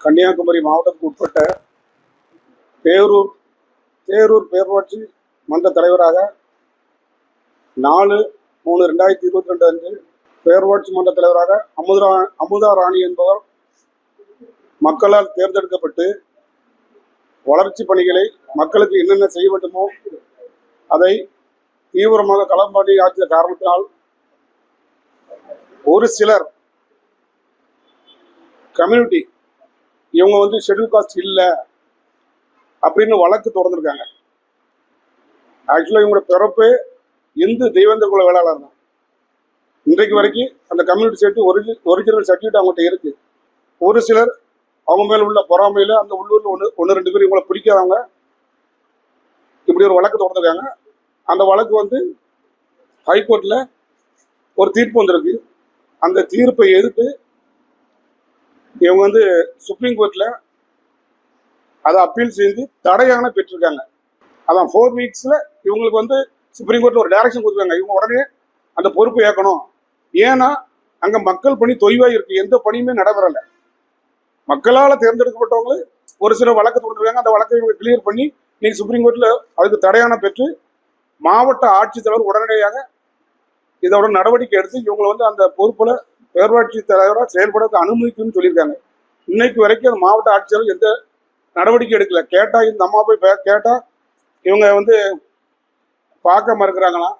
கன்னியாகுமரி மாவட்டத்துக்கு உட்பட்ட பேரூர் தேரூர் பேரூராட்சி மன்ற தலைவராக நாலு மூணு ரெண்டாயிரத்தி இருபத்தி ரெண்டு அன்று பேரூராட்சி மன்ற தலைவராக அமுதா அமுதா ராணி என்பவர் மக்களால் தேர்ந்தெடுக்கப்பட்டு வளர்ச்சி பணிகளை மக்களுக்கு என்னென்ன செய்ய வேண்டுமோ அதை தீவிரமாக களம்பாடி ஆற்றிய காரணத்தினால் ஒரு சிலர் கம்யூனிட்டி இவங்க வந்து ஷெட்யூல் காஸ்ட் இல்லை அப்படின்னு வழக்கு தொடர்ந்துருக்காங்க. ஆக்சுவலாக இவங்களோட பிறப்பு இந்து தெய்வந்த குல வேளாளர் தான். இன்றைக்கு வரைக்கும் அந்த கம்யூனிட்டி சேர்த்து ஒரிஜி ஒரிஜினல் சர்டிஃபிகேட் அவங்ககிட்ட இருக்கு. ஒரு சிலர் அவங்க மேலே உள்ள பொறாமையில் அந்த உள்ளூர்ல ஒன்று ஒன்று ரெண்டு பேர் இவங்களை பிடிக்காதவங்க. இப்படி ஒரு வழக்கு தொடர்ந்துருக்காங்க. அந்த வழக்கு வந்து ஹைகோர்ட்டில் ஒரு தீர்ப்பு வந்திருக்கு. அந்த தீர்ப்பை எதிர்த்து இவங்க வந்து சுப்ரீம் கோர்ட்டில் அதை அப்பீல் செய்து தடையான பெற்றிருக்காங்க. அதான் ஃபோர் வீக்ஸில் இவங்களுக்கு வந்து சுப்ரீம் கோர்ட்டில் ஒரு டைரக்ஷன் கொடுத்துருக்காங்க. இவங்க உடனே அந்த பொறுப்பு ஏற்கணும். ஏன்னா அங்கே மக்கள் பணி தொய்வாக இருக்குது எந்த பணியுமே நடைபெறலை. மக்களால் தேர்ந்தெடுக்கப்பட்டவங்க ஒரு சில வழக்கு தொடர்ந்துருக்காங்க அந்த வழக்கை இவங்க கிளியர் பண்ணி நீங்க சுப்ரீம் கோர்ட்டில் அதுக்கு தடையான பெற்று மாவட்ட ஆட்சித்தலைவர் உடனடியாக இதோட நடவடிக்கை எடுத்து இவங்களை வந்து அந்த பொறுப்பில் பேரூராட்சி தலைவராக செயல்பட அனுமதிக்கும்னு சொல்லியிருக்காங்க. இன்னைக்கு வரைக்கும் அந்த மாவட்ட ஆட்சியர் எந்த நடவடிக்கை எடுக்கல. கேட்டா இந்த அம்மா போய் கேட்டால் கேட்டா இவங்க வந்து பார்க்க மறுக்கிறாங்களாம்